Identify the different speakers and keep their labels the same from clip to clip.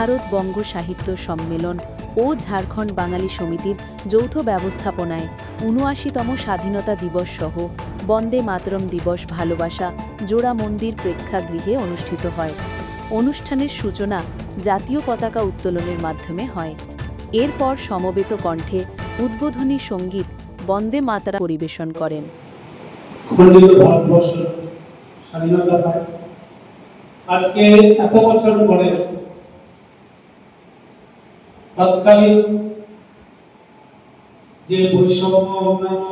Speaker 1: ভারত বঙ্গ সাহিত্য সম্মেলন ও ঝাড়খণ্ড বাঙালি সমিতির যৌথ ব্যবস্থাপনায় উনআশিতম স্বাধীনতা দিবস সহ বন্দে মাতরম দিবস ভালোবাসা জোড়া মন্দির প্রেক্ষাগৃহে অনুষ্ঠিত হয়। অনুষ্ঠানের সূচনা জাতীয় পতাকা উত্তোলনের মাধ্যমে হয়। এরপর সমবেত কণ্ঠে উদ্বোধনী সংগীত বন্দে মাতারা পরিবেশন করেন।
Speaker 2: আজকে এত বছর পরে তৎকালীন যে বৈষম্য অন্যান্য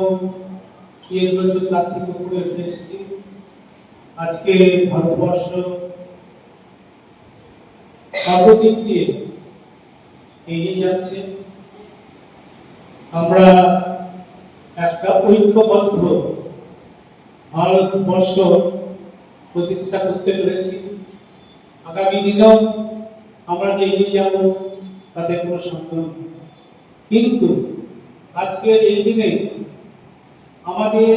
Speaker 2: ইয়েগুলো তার থেকে উপরে উঠে এসছে, আজকে ভারতবর্ষ সর্বদিক দিয়ে এগিয়ে যাচ্ছে। আমরা একটা ঐক্যবদ্ধ ভারতবর্ষ প্রতিষ্ঠা করতে পেরেছি। আগামী দিনেও আমরা যে এগিয়ে যাব তাতে কোনো সন্দেহ নেই কিন্তু আজকের এই দিনে আমাদের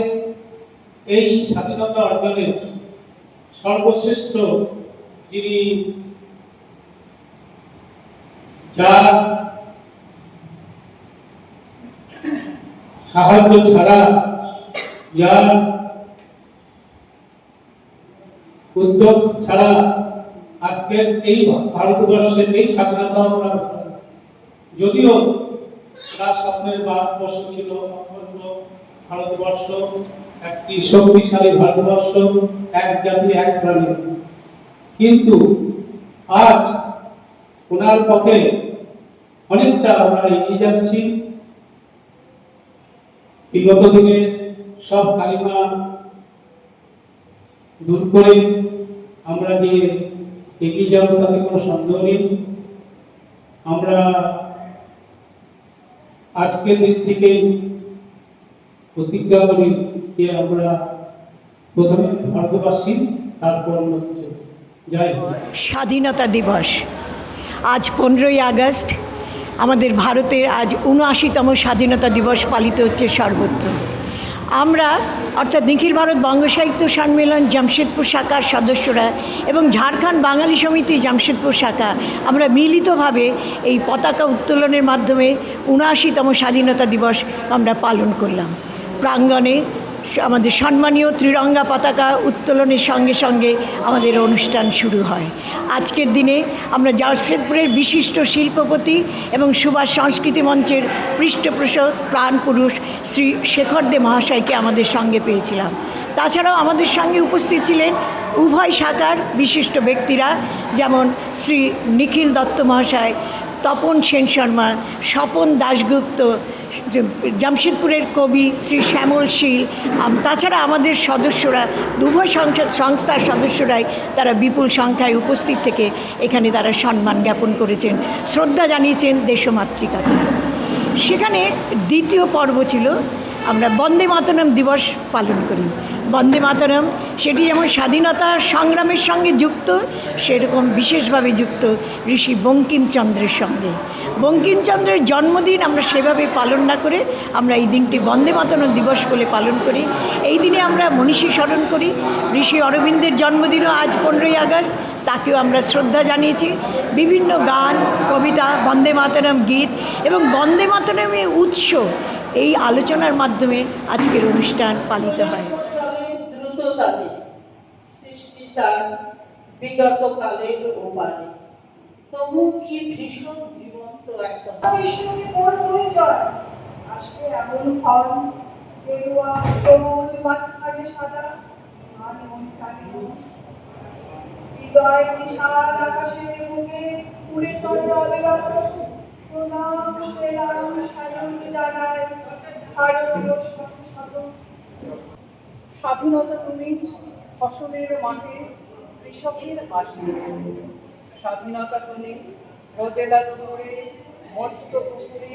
Speaker 2: এই স্বাধীনতা অর্জনে সর্বশ্রেষ্ঠ যিনি যার সাহায্য ছাড়া যার উদ্যোগ ছাড়া আজকের এই ভারতবর্ষের এই স্বাধীনতা আমরা। যদিও তার স্বপ্নের ভারতবর্ষ ছিল ভারতবর্ষ, একটি শক্তিশালী ভারতবর্ষ, এক জাতি, এক প্রাণী। কিন্তু আজ ওনার পথে অনেকটা আমরা এগিয়ে যাচ্ছি। বিগত দিনে সব কালিমা দূর করে আমরা যে এগিয়ে যাব তাতে কোনো সন্দেহ নেই। আমরা আজকের দিন থেকে প্রতিজ্ঞা করি যে আমরা প্রথমে ভারতবাসী, তারপর যাই
Speaker 3: স্বাধীনতা দিবস। আজ পনেরোই আগস্ট, আমাদের ভারতের আজ উনআশিতম স্বাধীনতা দিবস পালিত হচ্ছে সর্বত্র। আমরা, অর্থাৎ নিখিল ভারত বঙ্গ সাহিত্য সম্মেলন জামশেদপুর শাখার সদস্যরা এবং ঝাড়খণ্ড বাঙালি সমিতি জামশেদপুর শাখা, আমরা মিলিতভাবে এই পতাকা উত্তোলনের মাধ্যমে উনআশিতম স্বাধীনতা দিবস আমরা পালন করলাম। প্রাঙ্গণে আমাদের সম্মানীয় ত্রিরঙ্গা পতাকা উত্তোলনের সঙ্গে সঙ্গে আমাদের অনুষ্ঠান শুরু হয়। আজকের দিনে আমরা জামশেদপুরের বিশিষ্ট শিল্পপতি এবং সুভাষ সংস্কৃতি মঞ্চের পৃষ্ঠপোষক প্রাণপুরুষ শ্রী শেখর দে মহাশয়কে আমাদের সঙ্গে পেয়েছিলাম। তাছাড়াও আমাদের সঙ্গে উপস্থিত ছিলেন উভয় শাখার বিশিষ্ট ব্যক্তিরা, যেমন শ্রী নিখিল দত্ত মহাশয় তপন সেন শর্মা, স্বপন দাশগুপ্ত, জামশেদপুরের কবি শ্রী শ্যামল শীল তাছাড়া আমাদের সদস্যরা উভয় সংসদ সংস্থার সদস্যরাই তারা বিপুল সংখ্যায় উপস্থিত থেকে এখানে তারা সম্মান জ্ঞাপন করেছেন। শ্রদ্ধা জানিয়েছেন দেশমাতৃকাকে সেখানে দ্বিতীয় পর্ব ছিল, আমরা বন্দে মাতরম দিবস পালন করি। বন্দে মাতরম সেটি যেমন স্বাধীনতা সংগ্রামের সঙ্গে যুক্ত, সেরকম বিশেষভাবে যুক্ত ঋষি বঙ্কিমচন্দ্রের সঙ্গে। বঙ্কিমচন্দ্রের জন্মদিন আমরা সেভাবে পালন না করে আমরা এই দিনটি বন্দে মাতরম দিবস বলে পালন করি। এই দিনে আমরা মনীষী স্মরণ করি। ঋষি অরবিন্দের জন্মদিনও আজ পনেরোই আগস্ট, তাকেও আমরা শ্রদ্ধা জানিয়েছি। বিভিন্ন গান, কবিতা, বন্দে মাতরম গীত এবং বন্দে মাতরমের উৎস এই আলোচনার মাধ্যমে আজকের অনুষ্ঠান পালিত হয়।
Speaker 4: তার বিগত কালের ওপারে তবু কি ভীষণ জীবন্ত একটা
Speaker 5: বিষ্ণুকে আজকে এমন ফল সবুজ, মাঝখানে সাদা, আর হৃদয় বিশাল আকাশের মুখে উড়ে চলে প্রণাম সেলাম সায়ন জানায় ভারতীয় স্বাধীনতা তুমি ফসলের মাঠে কৃষকের হাসি স্বাধীনতা তুমি রোদেলা দুপুরে মধ্য পুকুরে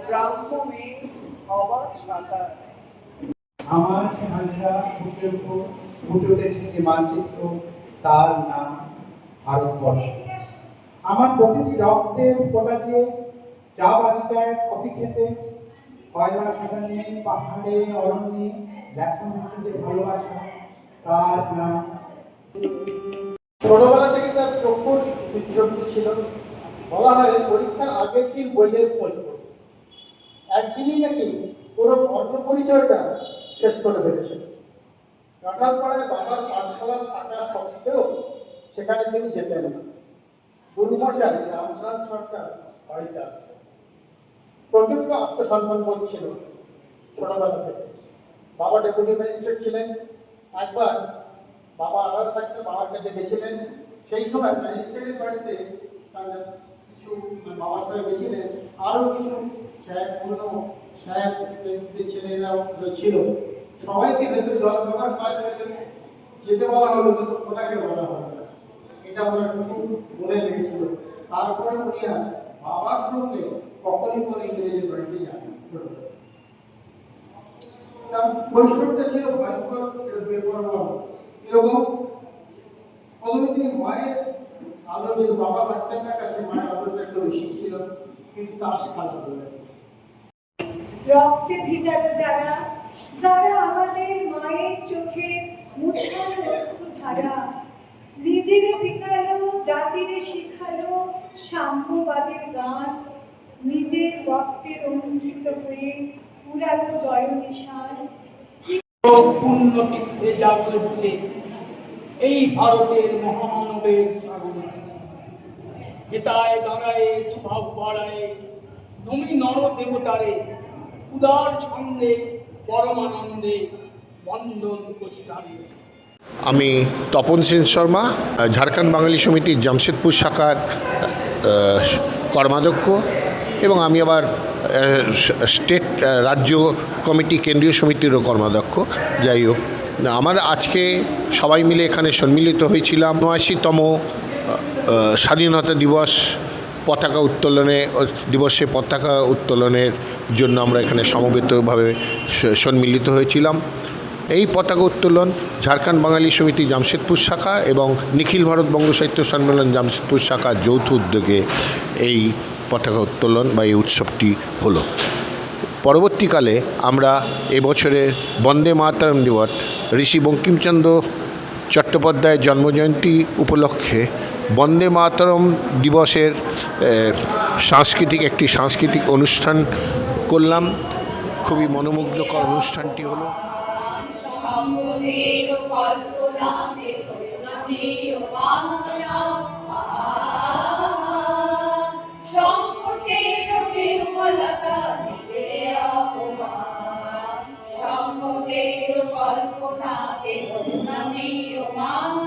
Speaker 5: ব্রাহ্ম মেয়ে অবাধ সাঁতার।
Speaker 6: আমার হাজিরা ফুটে ফুটে উঠেছে যে মানচিত্র, তার নাম ভারতবর্ষ। আমার প্রতিটি রক্তের ফোটা দিয়ে চা বাগিচায় কফি খেতে কয়লা খাদানে পাহাড়ে, অরণ্যে লেখা হয়েছে যে ভালোবাসা। নাম ছোটবেলা থেকে তার প্রখর চিত্রকৃতি ছিল। বলা হয় পরীক্ষার আগের দিন বইয়ের খোঁজ একদিনই নাকি পুরো বর্ণ পরিচয়টা শেষ করে ফেলেছিল কাঁঠালপাড়ায় বাবার পাঠশালা থাকা সত্ত্বেও সেখানে তিনি যেতেন না। গুরুমশাই রামপ্রাণ সরকার বাড়িতে আসতেন। প্রচণ্ড আত্মসম্মান বোধ ছিল ছোটবেলা থেকে। বাবা ডেপুটি ম্যাজিস্ট্রেট ছিলেন। একবার বাবা আবার থাকতে বাবার কাছে গেছিলেন। সেই সময় ম্যাজিস্ট্রেটের বাড়িতে তার কিছু মানে বাবার সঙ্গে গেছিলেন। আরও কিছু সাহেব পুরনো সাহেব ছেলেরা ছিল। সবাইকে ভেতরে জল খাবার কাজ যেতে বলা হলো, কিন্তু ওনাকে বলা হলো না। এটা ওনার খুব মনে লেগেছিল। তারপরে উনি বাবার সঙ্গে কখনই কোনো ইংরেজি বাড়িতে যান ছোটবেলায় তার কৈশোরটা ছিল ভয়ঙ্কর বেপরোয়া এরকম প্রথমে তিনি মায়ের আলো যেহেতু বাবা থাকতেন না কাছে মায়ের আলোটা একটু বেশি ছিল, কিন্তু তাস খেলা
Speaker 7: রক্তে ভিজানো যারা যারা আমাদের মায়ের চোখে মুছানো অশ্রুধারা নিজেরে পিকালো জাতিরে শিখালো সাম্যবাদের গান, নিজের রক্তে রঞ্জিত হয়ে উড়ালো জয় নিশান।
Speaker 8: পূর্ণ তীর্থে জাগরে তুলে এই ভারতের মহামানবের সাগর। হেতায় দাঁড়ায় দুভাগ বাড়ায় নমি নর দেবতারে উদার ছন্দে পরমানন্দে বন্দন করি তারে।
Speaker 9: আমি তপন সেন শর্মা ঝাড়খণ্ড বাঙালি সমিতির জামশেদপুর শাখার আহ, কর্মাধ্যক্ষ। এবং আমি আবার স্টেট রাজ্য কমিটি, কেন্দ্রীয় সমিতিরও কর্মাধ্যক্ষ। যাই হোক, আমার আজকে সবাই মিলে এখানে সম্মিলিত হয়েছিলাম। উনআশিতম স্বাধীনতা দিবস পতাকা উত্তোলনে দিবসে পতাকা উত্তোলনের জন্য আমরা এখানে সমবেতভাবে সম্মিলিত হয়েছিলাম। এই পতাকা উত্তোলন ঝাড়খণ্ড বাঙালি সমিতি জামশেদপুর শাখা এবং নিখিল ভারত বঙ্গ সাহিত্য সম্মেলন জামশেদপুর শাখা যৌথ উদ্যোগে এই পতাকা উত্তোলন বা এই উৎসবটি হলো। পরবর্তীকালে আমরা এবছরের বন্দে মাতরম দিবস ঋষি বঙ্কিমচন্দ্র চট্টোপাধ্যায়ের জন্মজয়ন্তী উপলক্ষে বন্দে মাতরম দিবসের সাংস্কৃতিক একটি সাংস্কৃতিক অনুষ্ঠান করলাম। খুবই মনোমুগ্ধকর অনুষ্ঠানটি হলো।
Speaker 7: সংকোচের বিহ্বলতা নিজে অপমান। সংকটের কল্পনাতে করুণাপ্রিয় বাংলা